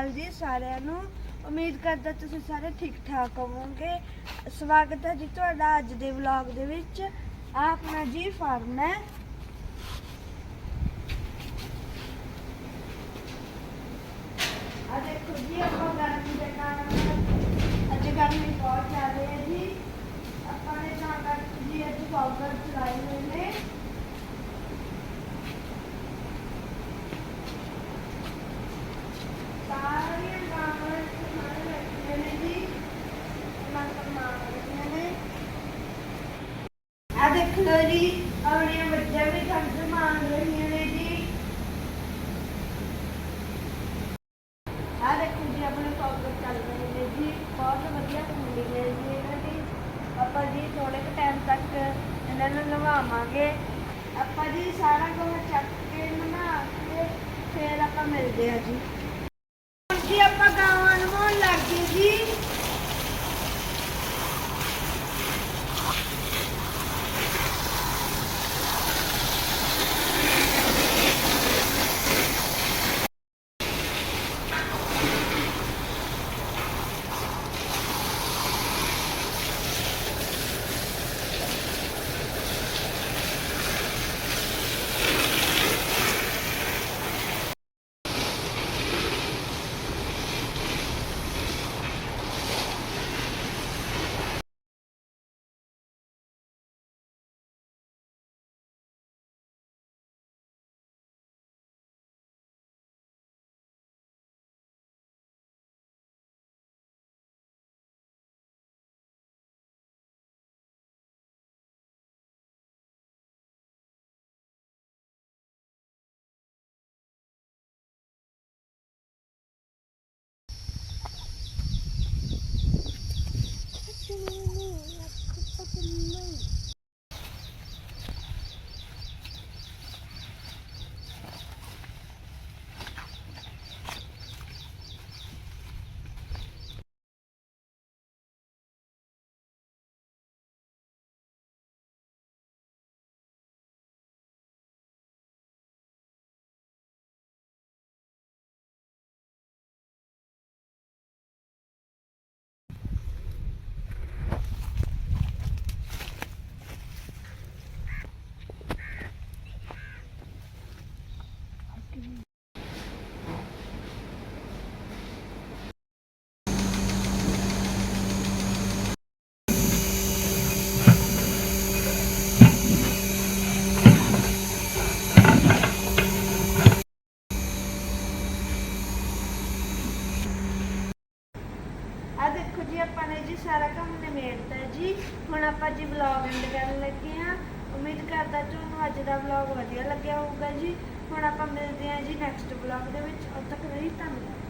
ਅਕਾਲ ਜੀ ਸਾਰਿਆਂ ਨੂੰ। ਉਮੀਦ ਕਰਦਾ ਤੁਸੀਂ ਸਾਰੇ ਠੀਕ ਠਾਕ ਹੋਵੋਗੇ। ਸਵਾਗਤ ਹੈ ਜੀ ਤੁਹਾਡਾ ਅੱਜ ਦੇ ਵਲੌਗ ਦੇ ਵਿੱਚ। ਆਪਣਾ ਜੀ ਫਾਰਮ ਹੈ। ਆ ਦੇਖੋ ਜੀ, ਆਪਾਂ ਗਰਮੀ ਦੇ ਕਾਰਨ ਅੱਜ ਗਰਮੀ ਬਹੁਤ ਜ਼ਿਆਦਾ ਹੈ ਜੀ। ਆਪਾਂ ਨੇ ਤਾਂ ਕਰਕੇ ਜੀ ਅੱਜ ਪਾਊਡਰ ਚਲਾਏ ਹੋਏ ਨੇ ਸਾਰੀਆਂ ਗਾਵਾਂ ਸਾਰੇ ਬੈਠੇ ਨੇ ਜੀ ਮਨ ਮਾਰ ਰਹੀਆਂ ਨੇ ਆ ਦੇਖ ਲਓ ਜੀ, ਆਪਣੀਆਂ ਬੱਚਿਆਂ ਵੀ ਖੰਡ ਮੰਗ ਰਹੀਆਂ ਨੇ ਜੀ। ਆ ਦੇਖੋ ਜੀ, ਆਪਣੇ ਪਾਊਡਰ ਚੱਲ ਰਹੇ ਨੇ ਜੀ। ਬਹੁਤ ਵਧੀਆ ਹੁੰਦੀ ਹੈ ਜੀ ਇਹਨਾਂ ਦੀ। ਆਪਾਂ ਜੀ ਥੋੜੇ ਕੁ ਟਾਈਮ ਤੱਕ ਇਹਨਾਂ ਨੂੰ ਨਵਾਵਾਂਗੇ। ਆਪਾਂ ਜੀ ਸਾਰਾ ਕੁਝ ਚੱਕ ਕੇ ਨਵਾ ਕੇ ਫਿਰ ਆਪਾਂ ਮਿਲਦੇ ਆ ਜੀ। ਜੀ, ਆਪਾਂ ਨੇ ਜੀ ਸਾਰਾ ਕੰਮ ਨਿਬੇੜਤਾ ਜੀ। ਹੁਣ ਆਪਾਂ ਜੀ ਵਲੌਗ ਐਂਡ ਕਰਨ ਲੱਗੇ ਆ ਉਮੀਦ ਕਰਦਾ ਤੁਹਾਨੂੰ ਅੱਜ ਦਾ ਵਲੌਗ ਵਧੀਆ ਲੱਗਿਆ ਹੋਊਗਾ ਜੀ। ਹੁਣ ਆਪਾਂ ਮਿਲਦੇ ਹਾਂ ਜੀ ਨੈਕਸਟ ਵਲੌਗ ਦੇ ਵਿੱਚ। ਉਦ ਤੱਕ ਲਈ ਧੰਨਵਾਦ।